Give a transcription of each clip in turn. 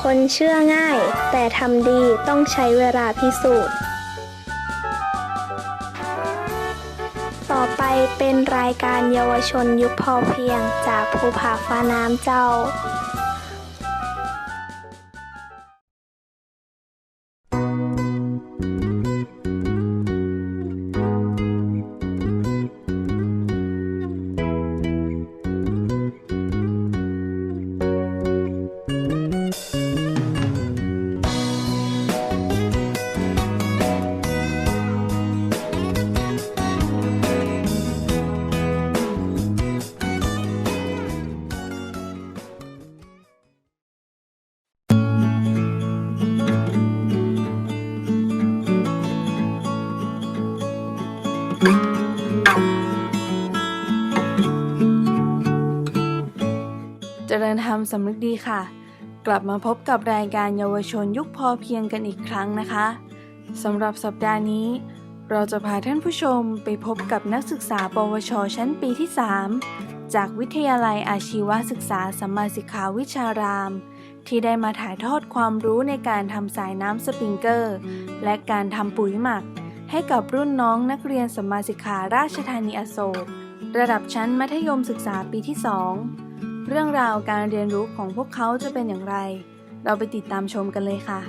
คนเชื่อง่าย แต่ทำดีต้องใช้เวลาพิสูจน์ ต่อไปเป็นรายการเยาวชนยุคพอเพียงจากภูผาฟ้าน้ำเจ้า ริญธรรมสำนึกดีค่ะ กลับมาพบกับรายการเยาวชนยุคพอเพียงกันอีกครั้งนะคะสำหรับสัปดาห์นี้ เราจะพาท่านผู้ชมไปพบกับนักศึกษา ปวช ชั้นปีที่ 3 จากวิทยาลัยอาชีวศึกษาสัมมาสิกขาวิชาราม ที่ได้มาถ่ายทอดความรู้ในการทำสายน้ำสปริงเกอร์ และการทำปุ๋ยหมัก ให้กับรุ่นน้องนักเรียนสัมมาสิกขาราชธานีอโศกระดับชั้นมัธยมศึกษาปีที่ 2 เรื่องราวการเรียนรู้ของพวกเขาจะเป็นอย่างไร เราไปติดตามชมกันเลยค่ะ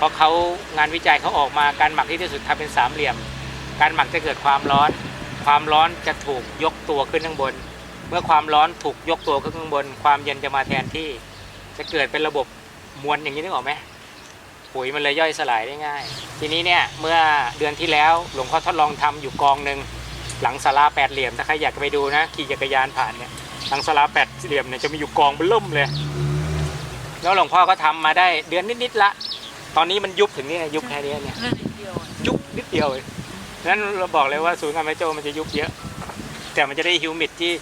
เพราะเขางานวิจัยเขาออกมาการหมักที่ดีสุดทำเป็นสามเหลี่ยม การหมักจะเกิดความร้อน ความร้อนจะถูกยกตัวขึ้นข้างบน เมื่อความร้อนถูกยกตัวขึ้นข้างบน ความเย็นจะมาแทนที่ จะเกิดเป็นระบบมวลอย่างนี้นึกออกไหมปุ๋ยมันเลยย่อยสลายได้ง่าย ทีนี้เนี่ยเมื่อเดือนที่แล้วหลวงพ่อทดลองทำอยู่กองหนึ่งหลังศาลาแปดเหลี่ยมถ้าใครอยากไปดูนะขี่จักรยานผ่านเนี่ยหลังศาลาแปดเหลี่ยมเนี่ยจะมีอยู่กองเบนล่มเลย แล้วหลวงพ่อก็ทำมาได้เดือนนิดๆละ ตอนนี้มันยุบถึงนี่ยุบแค่นี้เนี่ยยุบนิดเดียวเองนั้นเราบอกเลยว่าศูนย์การไฟโจมันจะยุบเยอะ แต่มันจะได้ฮิวมิดที่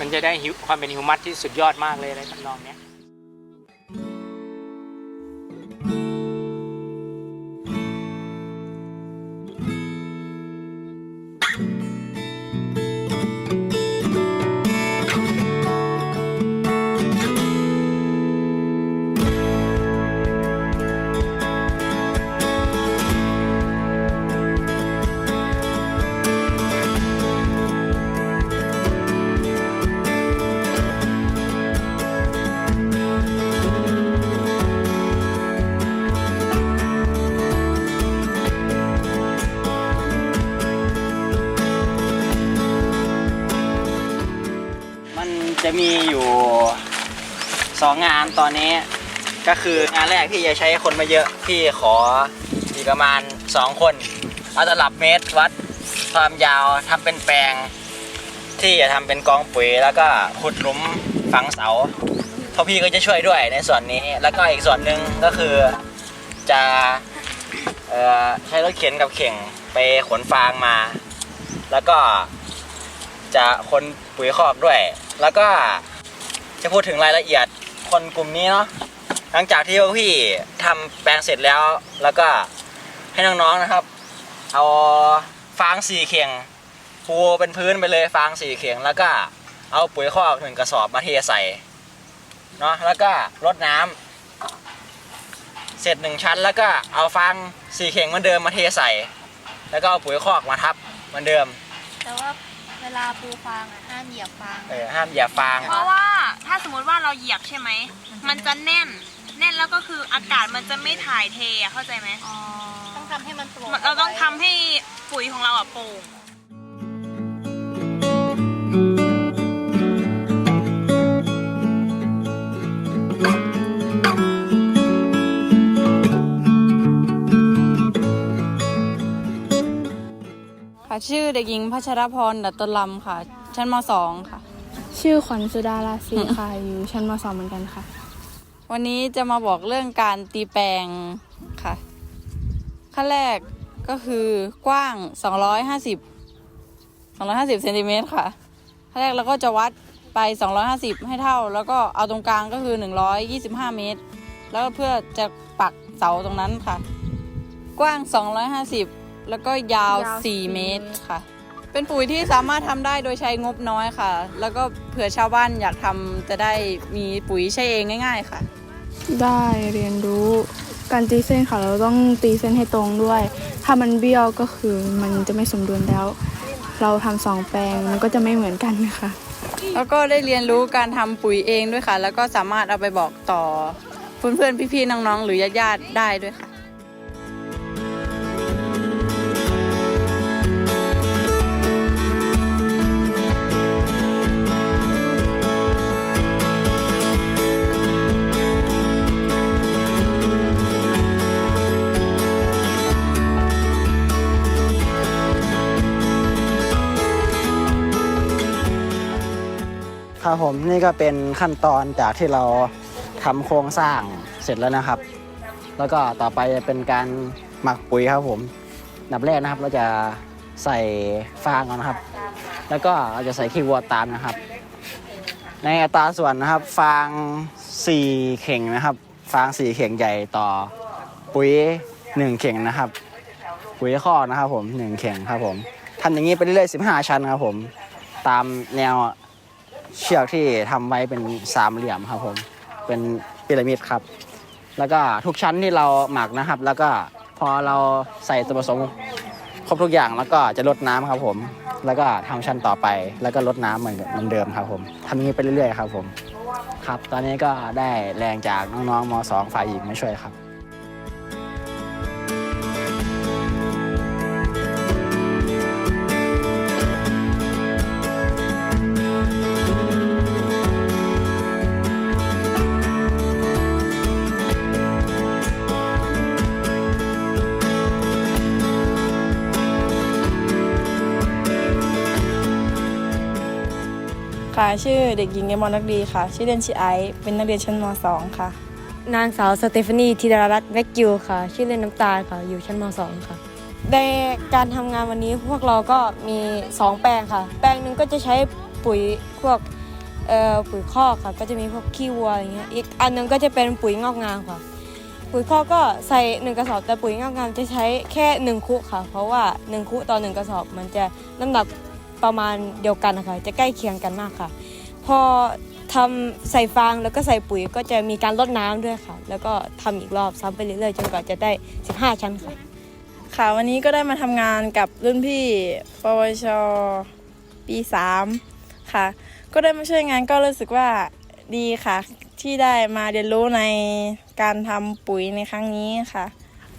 มันจะได้ฮิวความเป็นฮิวมัสที่สุดยอดมากเลยอะไรทำนองเนี้ย งงานตอนนี้ก็คืองานแรกพี่จะใช้คนมาเยอะพี่ขออีกประมาณ 2 คนเอาตลับเมตรวัดความยาวทำเป็นแปลง ที่จะทำเป็นกองปุ๋ยแล้วก็ขุดหลุมฝังเสาเพราะพี่ก็จะช่วยด้วยในส่วนนี้ แล้วก็อีกส่วนหนึ่งก็คือจะออใช้รถเข็นกับเข่งไปขนฟางมา แล้วก็จะคนปุ๋ยคอกด้วย แล้วก็จะพูดถึงรายละเอียด คนกลุ่มนี้เนาะหลังจากที่พวกพี่ทำแปลงเสร็จแล้ว แล้วก็ให้น้องๆนะครับ เอาฟางสี่เข่งปูเป็นพื้นไปเลยฟางสี่เข่งแล้วก็เอาปุ๋ยคอกหนึ่งกระสอบมาเทใส่เนาะแล้วก็รดน้ำเสร็จหนึ่งชั้น แล้วก็เอาฟางสี่เข่งเหมือนเดิมมาเทใส่ แล้วก็เอาปุ๋ยคอกมาทับเหมือนเดิมแต่ว่า เวลาปูฟางอะห้ามเหยียบฟางเออห้ามอย่าฟางเพราะว่าถ้าสมมติว่าเราเหยียบใช่ไหม มันจะแน่น แน่นแล้วก็คืออากาศมันจะไม่ถ่ายเทอะเข้าใจไหม ต้องทำให้มันโปร่งเราต้องทำให้ปุ๋ยของเราอะโปร่ง ค่ะชื่อเด็กหญิงพัชรพรดัตตลำค่ะ ชั้นม .2 ค่ะ ชื่อขวัญสุดาราศีค่ะอยู่ชั้นม .2 เหมือนกันค่ะ วันนี้จะมาบอกเรื่องการตีแปลงค่ะ ขั้นแรกก็คือกว้าง 250 250เซนติเมตรค่ะขั้นแรกเราก็จะวัดไป 250 ให้เท่า แล้วก็เอาตรงกลางก็คือ 125 เมตร แล้วก็เพื่อจะปักเสาตรงนั้นค่ะ กว้าง 250 แล้วก็ยาว ยาว4เมตรค่ะ เป็นปุ๋ยที่สามารถทำได้โดยใช้งบน้อยค่ะ แล้วก็เผื่อชาวบ้านอยากทำจะได้มีปุ๋ยใช้เองง่าย ๆ ค่ะ ได้เรียนรู้การตีเส้นค่ะ เราต้องตีเส้นให้ตรงด้วย ถ้ามันเบี้ยวก็คือมันจะไม่สมดุลแล้ว เราทำสองแปลงมันก็จะไม่เหมือนกันนะคะ แล้วก็ได้เรียนรู้การทำปุ๋ยเองด้วยค่ะ แล้วก็สามารถเอาไปบอกต่อเพื่อนๆพี่ๆน้องๆ หรือญาติๆได้ด้วยค่ะ ครับผมนี่ก็เป็นขั้นตอนจากที่เราทำโครงสร้างเสร็จแล้วนะครับ แล้วก็ต่อไปจะเป็นการหมักปุ๋ยครับผมนดับแรกนะครับเราจะใส่ฟางก่อนนะครับ แล้วก็เราจะใส่ขี้วัวตามนะครับ ในอัตราส่วนนะครับ ฟาง 4 เข่งนะครับ ฟาง 4 เข่งใหญ่ต่อปุ๋ย 1 เข่งนะครับ ปุ๋ยข้อนะครับผม 1 เข่งครับผมทำอย่างนี้ไปเรื่อยๆ15 ชั้นครับผม ตามแนว เชือกที่ทำไว้เป็นสามเหลี่ยมครับผม เป็นพีระมิดครับ แล้วก็ทุกชั้นที่เราหมักนะครับ แล้วก็พอเราใส่ส่วนผสมครบทุกอย่างแล้วก็จะลดน้ำครับผม แล้วก็ทำชั้นต่อไปแล้วก็ลดน้ำเหมือนเหมือนเดิมครับผมทำนี้ไปเรื่อยๆครับผม ครับ ตอนนี้ก็ได้แรงจากน้องๆม .2 ฝ่ายหญิงมาช่วยครับ ชื่อเด็กหญิงเอมอนนักดีค่ะ ชื่อเล่นชื่อไอซ์เป็นนักเรียนชั้นม .2 ค่ะ นางสาวสเตฟานีธีดารัตน์แวกกิวค่ะ ชื่อเล่นน้ำตาลค่ะ อยู่ชั้นม .2 ค่ะ ในการทำงานวันนี้พวกเราก็มี 2 แปลงค่ะ แปลงหนึ่งก็จะใช้ปุ๋ยพวกเอ่อปุ๋ยคอกค่ะ ก็จะมีพวกขี้วัวอะไรเงี้ย อีกอันหนึงก็จะเป็นปุ๋ยงอกงามค่ะ ปุ๋ยคอกก็ใส่หนึ่งกระสอบแต่ปุ๋ยงอกงามจะใช้แค่หนึ่งคุค่ะ เพราะว่าหนึ่งคุต่อหนึ่งกระสอบมันจะน้ำหนักประมาณเดียวกันนะคะจะใกล้เคียงกันมากค่ะ พอทำใส่ฟางแล้วก็ใส่ปุ๋ยก็จะมีการลดน้ำด้วยค่ะ แล้วก็ทำอีกรอบซ้ำไปเรื่อยๆจนกว่าจะได้ 15 ชั้นค่ะ ค่ะวันนี้ก็ได้มาทำงานกับรุ่นพี่ปวชปี 3 ค่ะ ก็ได้มาช่วยงานก็รู้สึกว่าดีค่ะ ที่ได้มาเรียนรู้ในการทำปุ๋ยในครั้งนี้ค่ะ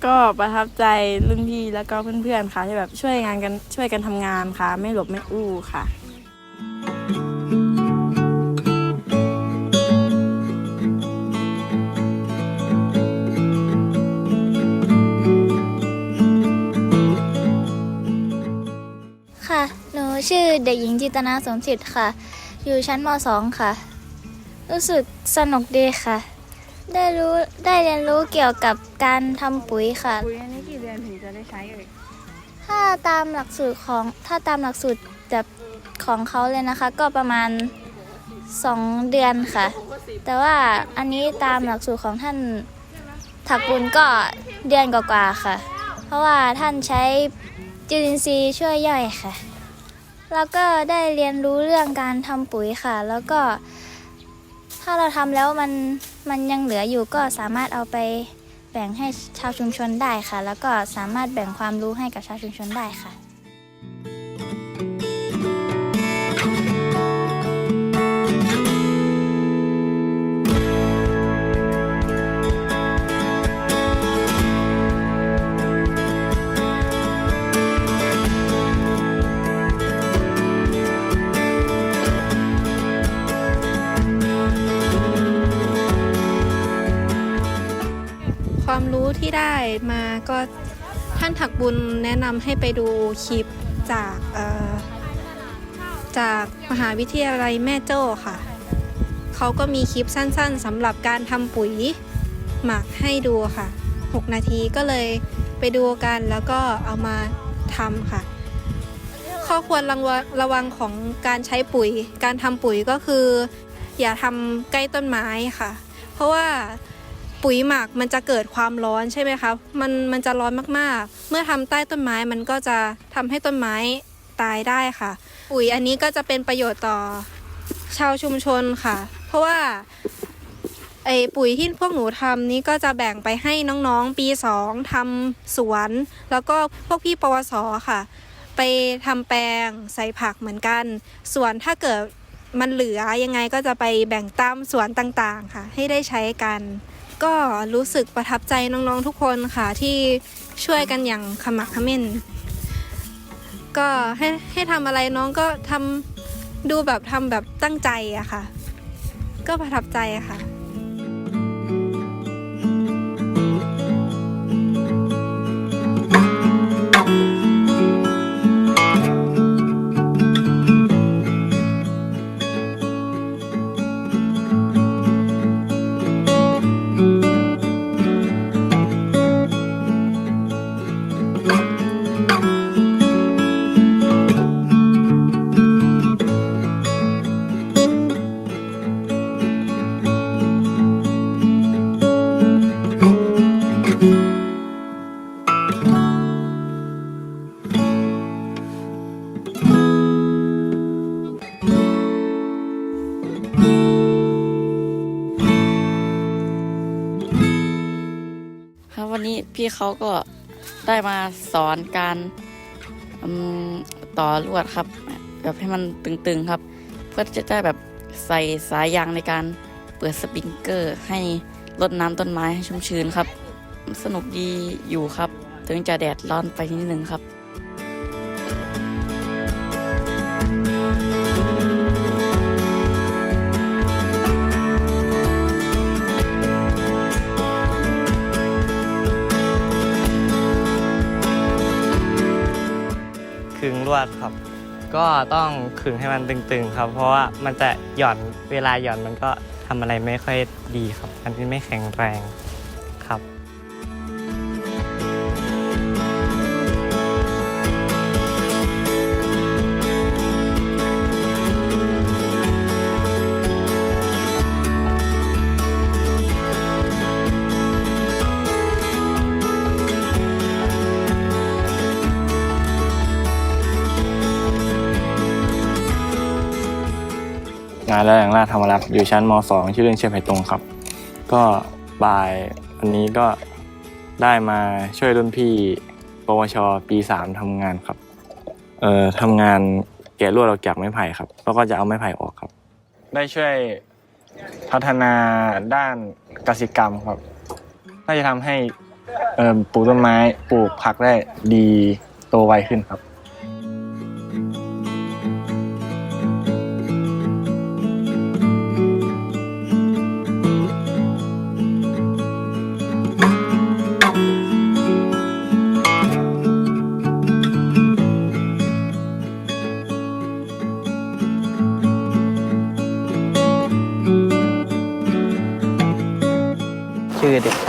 ก็ประทับใจรุ่นพี่แล้วก็เพื่อนๆค่ะที่แบบช่วยงานกันช่วยกันทำงานค่ะ ไม่หลบไม่อู้ค่ะค่ะ ชื่อเด็กหญิงจิตนาสมจิตค่ะ อยู่ชั้นม .2 ค่ะ รู้สึกสนุกดีค่ะ ได้รู้ได้เรียนรู้เกี่ยวกับการทำปุ๋ยค่ะ ปุ๋ยอันนี้กี่เดือนถึงจะได้ใช้เอ่ยถ้าตามหลักสูตรของถ้าตามหลักสูตรแบบของเขาเลยนะคะ ก็ประมาณ 2 เดือนค่ะ แต่ว่าอันนี้ตามหลักสูตรของท่านถักบุญก็เดือนกว่าๆค่ะ เพราะว่าท่านใช้จุลินทรีย์ช่วยย่อยค่ะ แล้วก็ได้เรียนรู้เรื่องการทำปุ๋ยค่ะ แล้วก็ ถ้าเราทำแล้วมันมันยังเหลืออยู่ก็สามารถเอาไปแบ่งให้ชาวชุมชนได้ค่ะ แล้วก็สามารถแบ่งความรู้ให้กับชาวชุมชนได้ค่ะ ที่ได้มาก็ท่านถักบุญแนะนำให้ไปดูคลิปจากจากมหาวิทยาลัยแม่โจ้ค่ะ เขาก็มีคลิปสั้นๆสำหรับการทำปุ๋ยหมักให้ดูค่ะ 6 นาทีก็เลยไปดูกันแล้วก็เอามาทำค่ะ ข้อควรระวระวังของการใช้ปุ๋ย การทำปุ๋ยก็คือ อย่าทำใกล้ต้นไม้ค่ะ เพราะว่า ปุ๋ยหมักมันจะเกิดความร้อนใช่ไหมคะมันมันจะร้อนมากๆ เมื่อทำใต้ต้นไม้มันก็จะทำให้ต้นไม้ตายได้ค่ะ ปุ๋ยอันนี้ก็จะเป็นประโยชน์ต่อชาวชุมชนค่ะ เพราะว่าไอปุ๋ยที่พวกหนูทำนี้ก็จะแบ่งไปให้น้องๆปี2ทำสวน แล้วก็พวกพี่ปวสค่ะ ไปทำแปลงใส่ผักเหมือนกัน ส่วนถ้าเกิดมันเหลือยังไงก็จะไปแบ่งตามสวนต่างๆค่ะ ให้ได้ใช้กัน ก็รู้สึกประทับใจน้องๆทุกคนค่ะที่ช่วยกันอย่างขมักเขม้น ก็ให้ให้ทำอะไรน้องก็ทำดูแบบทำแบบตั้งใจอะค่ะ ก็ประทับใจอะค่ะ เขาก็ได้มาสอนการต่อลวดครับ แบบให้มันตึงๆครับ เพื่อจะได้แบบใส่สายยางในการเปิดสปริงเกอร์ให้รดน้ำต้นไม้ให้ชุ่มชื้นครับ สนุกดีอยู่ครับ ถึงจะแดดร้อนไปนิดนึงครับ ลวดครับ ก็ต้องขึงให้มันตึงๆ ครับ เพราะว่ามันจะหย่อนเวลาหย่อนมันก็ทำอะไรไม่ค่อยดีครับ มันไม่แข็งแรงานแล้วอย่างราชธรรมรักษ์อยู่ชั้นม .2 ชื่อเล่นเชื่อไผ่ตรงครับ ก็บ่ายวันนี้ก็ได้มาช่วยรุ่นพี่ปวชปี3ทำงานครับ เอ่อทำงานแกะลวดออกจากไม้ไผ่ครับแล้วก็จะเอาไม้ไผ่ออกครับ ได้ช่วยพัฒนาด้านกสิกรรมครับก็จะทำให้เอ่อปลูกต้นไม้ปลูกผักได้ดีโตไวขึ้นครับ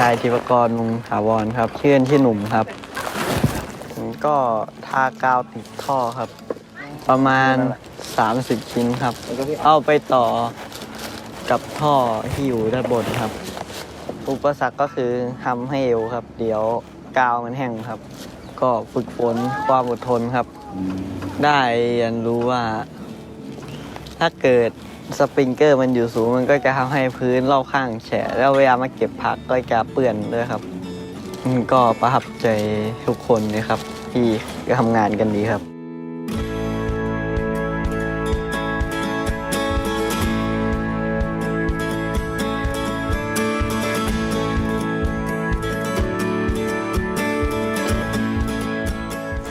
ายธิวกรมุงถาวรครับ ชื่อเล่นชื่อหนุ่มครับ ก็ทากาวติดท่อครับ ประมาณ 30 ชิ้นครับ เอาไปต่อกับท่อที่อยู่ด้านบนครับ อุปสรรคก็คือทำให้เอวครับ เดี๋ยวกาวมันแห้งครับ ก็ฝึกฝนความอดทนครับ ได้เรียนรู้ว่า ถ้าเกิดสปริงเกอร์มันอยู่สูงมันก็จะทำให้พื้นรอบข้างแฉะแล้วเวลามาเก็บผักก็จะเปื้อนด้วยครับอืมก็ประทับใจทุกคนนะครับที่ทำงานกันดีครับ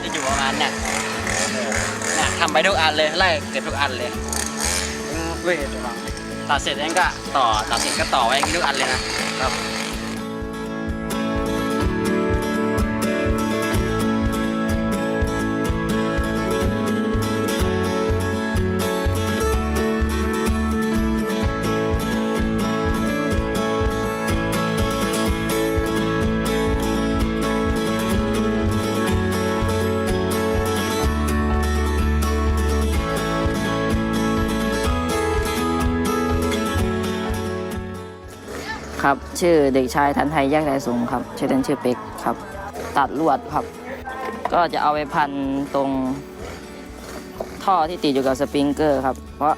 จะอยู่ประมาณเนี่ยเนี่ยทำไปทุกอันเลยไล่เก็บทุกอันเลย เว้ยตัดเสร็จเองก็ต่อตัดเสร็จก็ต่อไว้อย่างนี้ทุกอันเลยนะครับ ชื่อเด็กชายทันไทยแยกไทยสูงครับ ชื่อเล่นชื่อเป็กครับ ตัดลวดครับ ก็จะเอาไปพันตรงท่อที่ติดอยู่กับสปริงเกอร์ครับ เพราะ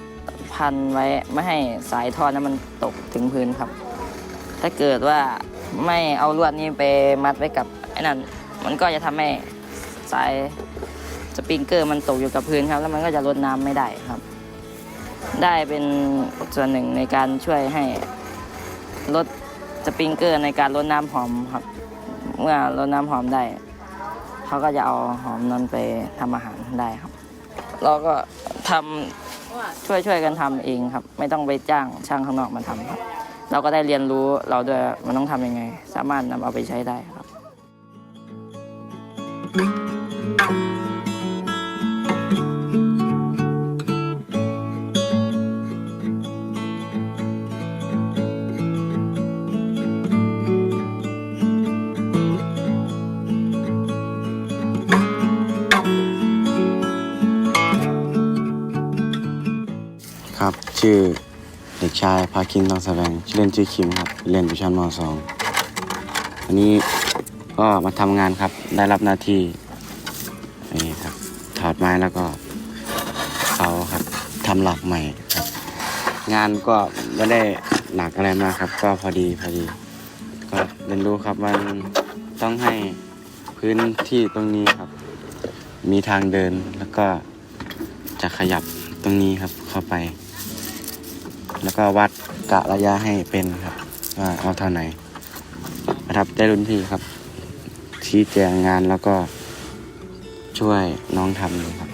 พันไว้ไม่ให้สายท่อนั้นมันตกถึงพื้นครับ ถ้าเกิดว่าไม่เอาลวดนี้ไปมัดไว้กับไอ้นั่น มันก็จะทำให้สายสปริงเกอร์มันตกอยู่กับพื้นครับ แล้วมันก็จะลดน้ำไม่ได้ครับ ได้เป็นส่วนหนึ่งในการช่วยให้ลด สปริงเกอร์ในการลดน้ำหอมครับ เมื่อลดน้ำหอมได้ เขาก็จะเอาหอมนั้นไปทำอาหารได้ครับ เราก็ทำช่วยช่วยกันทำเองครับ ไม่ต้องไปจ้างช่างข้างนอกมาทำครับ เราก็ได้เรียนรู้เราด้วยมันต้องทำยังไง สามารถนำเอาไปใช้ได้ครับครั ชื่อเด็กชายพาคินทองแสดงชื่อเล่นชื่อคิมครับ เรียนอยู่ชั้นม .2 วันนี้ก็มาทำงานครับ ได้รับหน้าที่นี่ครับ ถอดไม้แล้วก็เขาครับทำหลักใหม่ครับ งานก็ไม่ได้หนักอะไรมากครับ ก็พอดีพอดี ก็เรียนรู้ครับมันต้องให้พื้นที่ตรงนี้ครับ มีทางเดินแล้วก็จะขยับตรงนี้ครับเข้าไป แล้วก็วัดกะระยะให้เป็นครับ ว่าเอาเท่าไหนประทับใจรุ่นพี่ครับ ชี้แจงงานแล้วก็ช่วยน้องทำเลยครับ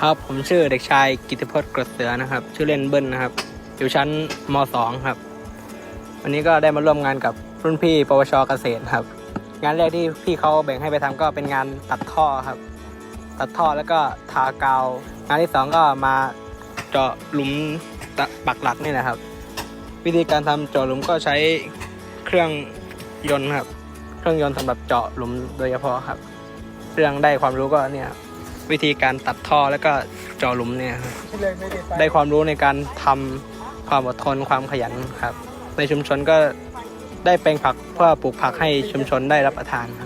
ครับผมชื่อเด็กชายกิติพจน์กรดเสือนะครับ ชื่อเล่นเบิ้ลนะครับ อยู่ชั้นม .2 ครับ วันนี้ก็ได้มาร่วมงานกับรุ่นพี่ ปวชเกษตรครับ งานแรกที่พี่เขาแบ่งให้ไปทำก็เป็นงานตัดท่อครับ ตัดท่อแล้วก็ทากาว งานที่สองก็มาเจาะหลุมตะปักหลักนี่นะครับ วิธีการทำเจาะหลุมก็ใช้เครื่องยนต์ครับ เครื่องยนต์สำหรับเจาะหลุมโดยเฉพาะครับ เรื่องได้ความรู้ก็เนี่ยครับ วิธีการตัดท่อแล้วก็เจาะหลุมเนี่ยครับได้ความรู้ในการทำความอดทนความขยันครับ ในชุมชนก็ได้แปลงผักเพื่อปลูกผักให้ชุมชนได้รับประทานครับ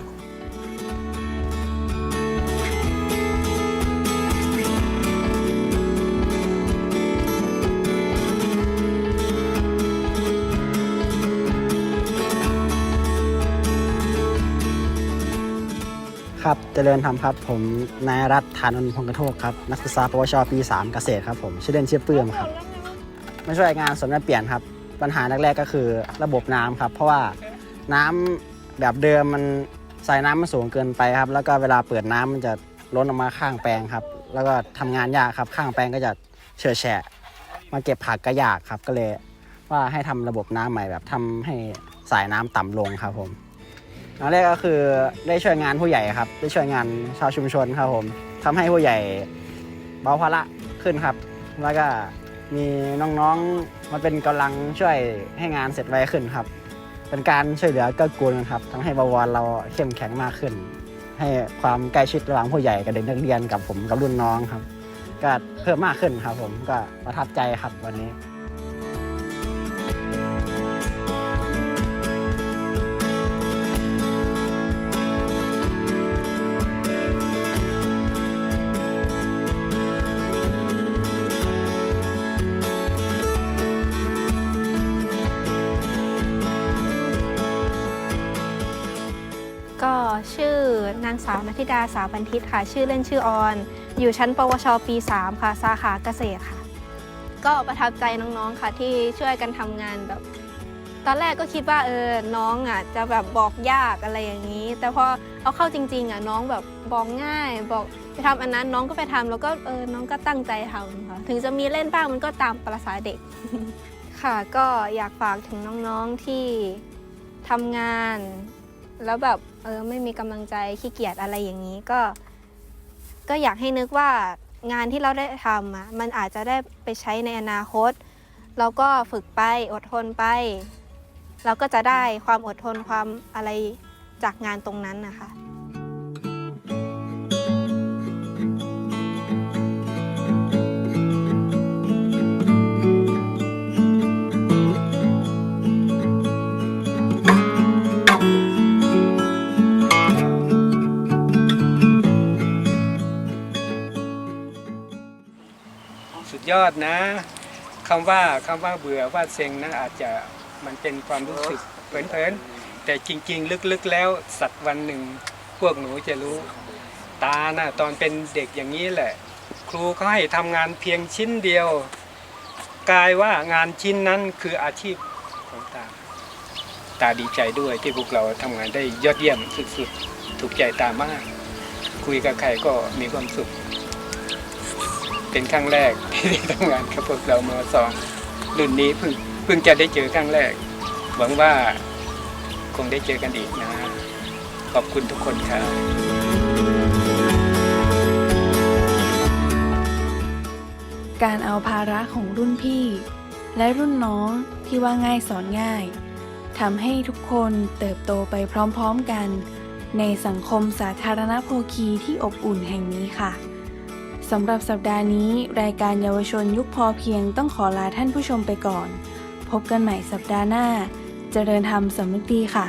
เจริญธรรมครับ ผมนายรัฐฐานนท์พงกระโทกครับ นักศึกษาปวชปี 3 เกษตรครับผม ชื่อเล่นชื่อเปื้อมครับ มาช่วยงานสวนแปลี่ยนครับ ปัญหาแรกๆก็คือระบบน้ำครับ เพราะว่าน้ำแบบเดิมมันใส่น้ำมันสูงเกินไปครับ แล้วก็เวลาเปิดน้ำมันจะล้นออกมาข้างแปลงครับ แล้วก็ทำงานยากครับ ข้างแปลงก็จะเฉอะแฉะ มาเก็บผักก็ยากครับ ก็เลยว่าให้ทำระบบน้ำใหม่แบบทำให้สายน้ำต่ำลงครับผม อันแรกก็คือได้ช่วยงานผู้ใหญ่ครับ ได้ช่วยงานชาวชุมชนครับผมทำให้ผู้ใหญ่เบาภาระขึ้นครับ แล้วก็มีน้องๆมาเป็นกำลังช่วยให้งานเสร็จไวขึ้นครับ เป็นการช่วยเหลือเกื้อกูลกันครับทำให้บวรเราเข้มแข็งมากขึ้น ให้ความใกล้ชิดระหว่างผู้ใหญ่กับเด็กนักเรียนกับผมกับรุ่นน้องครับ ก็เพิ่มมากขึ้นครับผมก็ประทับใจครับวันนี้ ธิดาสาบันทิตค่ะ ชื่อเล่นชื่อออน อยู่ชั้นปวชปี 3 ค่ะ สาขาเกษตรค่ะ ก็ประทับใจน้องๆค่ะที่ช่วยกันทำงานแบบ ตอนแรกก็คิดว่าเออน้องอะจะแบบบอกยากอะไรอย่างนี้ แต่พอเอาเข้าจริง ๆอะน้องแบบบอกง่าย บอกไปทำอันนั้นน้องก็ไปทำแล้วก็เออน้องก็ตั้งใจทำค่ะถึงจะมีเล่นบ้างมันก็ตามประษาเด็กค่ะก็อยากฝากถึงน้องๆที่ทำงาน แล้วแบบ เออไม่มีกำลังใจขี้เกียจอะไรอย่างนี้ก็ ก็อยากให้นึกว่างานที่เราได้ทำอะมันอาจจะได้ไปใช้ในอนาคตเราก็ฝึกไปอดทนไป เราก็จะได้ความอดทนความอะไรจากงานตรงนั้นนะคะ สุดยอดนะคำว่าคำว่าเบื่อว่าเซ็งนะอาจจะมันเป็นความรู้สึกเพลินๆแต่จริง ๆ ลึกๆแล้วสักวันหนึ่งพวกหนูจะรู้ ตานะตอนเป็นเด็กอย่างนี้แหละ ครูเขาให้ทำงานเพียงชิ้นเดียวกลายว่างานชิ้นนั้นคืออาชีพของตา ตาดีใจด้วยที่พวกเราทำงานได้ยอดเยี่ยมสุดๆถูกใจตามาก คุยกับใครก็มีความสุข เป็นครั้งแรกที่ได้ทำงานกับพวกเรามสองรุ่นนี้เพิ่งเพิ่งจะได้เจอครั้งแรก หวังว่าคงได้เจอกันอีกนะ ขอบคุณทุกคนครับการเอาภาระของรุ่นพี่ และรุ่นน้องที่ว่าง่ายสอนง่ายทำให้ทุกคนเติบโตไปพร้อมๆกัน ในสังคมสาธารณโภคีที่อบอุ่นแห่งนี้ค่ะ สำหรับสัปดาห์นี้ รายการเยาวชนยุคพอเพียงต้องขอลาท่านผู้ชมไปก่อน พบกันใหม่สัปดาห์หน้าเจริญธรรมสำนึกดีค่ะ